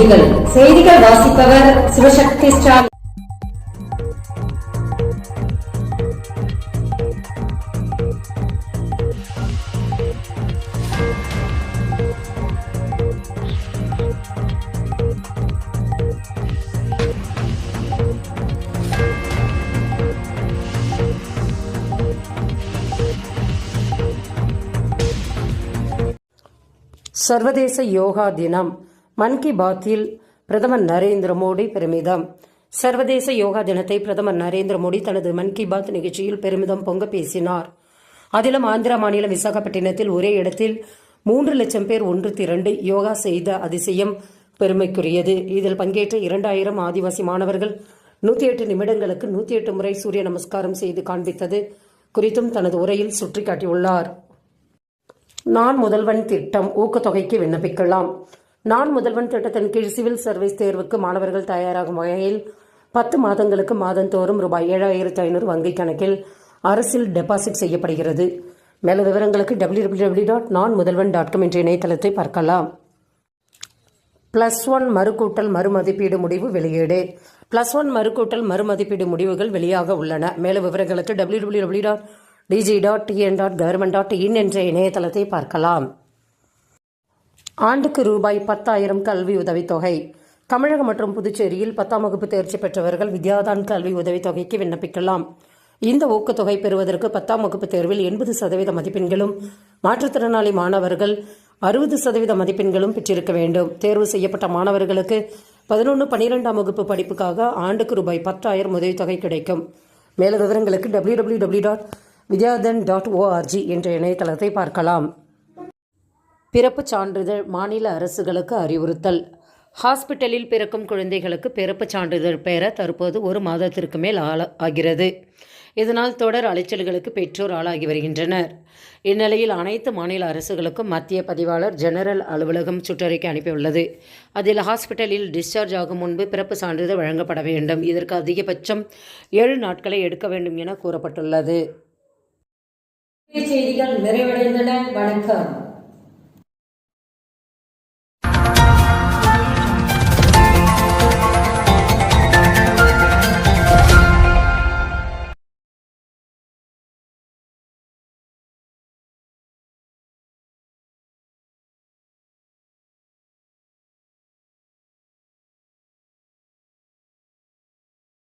செய்திகள். செய்திகள் வாசிப்பவர் சிவசக்தி ஸ்டாலின் சர்வதேச யோகா தினம். மன் கி பாத்தில் பிரதமர் நரேந்திர மோடி பெருமிதம். சர்வதேச யோகா தினத்தை பிரதமர் நரேந்திர மோடி தனது மன் கி பாத் நிகழ்ச்சியில் பெருமிதம் பொங்க பேசினார். அதிலும் ஆந்திரா மாநிலம் விசாகப்பட்டினத்தில் ஒரே இடத்தில் மூன்று லட்சம் பேர் ஒன்று திரண்டு யோகா செய்த அதிசயம் பெருமைக்குரியது. இதில் பங்கேற்ற இரண்டாயிரம் ஆதிவாசி மாணவர்கள் நூத்தி எட்டு நிமிடங்களுக்கு நூத்தி எட்டு முறை சூரிய நமஸ்காரம் செய்து காண்பித்தது குறித்தும் தனது உரையில் சுட்டிக்காட்டியுள்ளார். நான் முதல்வன் திட்டம் ஊக்கத்தொகைக்கு விண்ணப்பிக்கலாம். நான் முதல்வன் திட்டத்தின் கீழ் சிவில் சர்வீஸ் தேர்வுக்கு மாணவர்கள் தயாராகும் வகையில் பத்து மாதங்களுக்கு மாதந்தோறும் ரூபாய் ஏழாயிரத்து ஐநூறு வங்கிக் கணக்கில் அரசில் டெபாசிட் செய்யப்படுகிறது. மேலும் விவரங்களுக்கு டபிள்யூ டபிள்யூ டாட் நான் முதல்வன் டாட் காம் என்ற இணையதளத்தை பார்க்கலாம். பிளஸ் ஒன் மறுக்கூட்டல் மறுமதிப்பீடு முடிவு வெளியீடு. பிளஸ் ஒன் மறுக்கூட்டல் மறுமதிப்பீடு முடிவுகள் வெளியாக உள்ளன. மேலும் விவரங்களுக்கு W W W dot TG dot TN dot government dot in என்ற இணையதளத்தை பார்க்கலாம். ஆண்டுக்கு ரூபாய் பத்தாயிரம் கல்வி உதவித்தொகை. தமிழகம் மற்றும் புதுச்சேரியில் பத்தாம் வகுப்பு தேர்ச்சி பெற்றவர்கள் வித்யாதான் கல்வி உதவித்தொகைக்கு விண்ணப்பிக்கலாம். இந்த ஊக்கத்தொகை பெறுவதற்கு பத்தாம் வகுப்பு தேர்வில் எண்பது சதவீத மதிப்பெண்களும் மாற்றுத்திறனாளி மாணவர்கள் அறுபது சதவீத மதிப்பெண்களும் பெற்றிருக்க வேண்டும். தேர்வு செய்யப்பட்ட மாணவர்களுக்கு பதினொன்று பன்னிரெண்டாம் வகுப்பு படிப்புக்காக ஆண்டுக்கு ரூபாய் பத்தாயிரம் உதவித்தொகை கிடைக்கும். மேலும் விவரங்களுக்கு W W W dot Vidyadhan dot ORG என்ற இணையதளத்தை பார்க்கலாம். பிறப்புச் சான்றிதழ் மாநில அரசுகளுக்கு அறிவுறுத்தல். ஹாஸ்பிட்டலில் பிறக்கும் குழந்தைகளுக்கு பிறப்புச் சான்றிதழ் பெற தற்போது ஒரு மாதத்திற்கு மேல் ஆள ஆகிறது. இதனால் தொடர் அலைச்சல்களுக்கு பெற்றோர் ஆளாகி வருகின்றனர். இந்நிலையில் அனைத்து மாநில அரசுகளுக்கும் மத்திய பதிவாளர் ஜெனரல் அலுவலகம் சுற்றறிக்கை அனுப்பியுள்ளது. அதில் ஹாஸ்பிட்டலில் டிஸ்சார்ஜ் ஆகும் முன்பு பிறப்பு சான்றிதழ் வழங்கப்பட வேண்டும். இதற்கு அதிகபட்சம் ஏழு நாட்களை எடுக்க வேண்டும் என கூறப்பட்டுள்ளது. செய்திகள் நிறைவடைந்தன. வணக்கம்.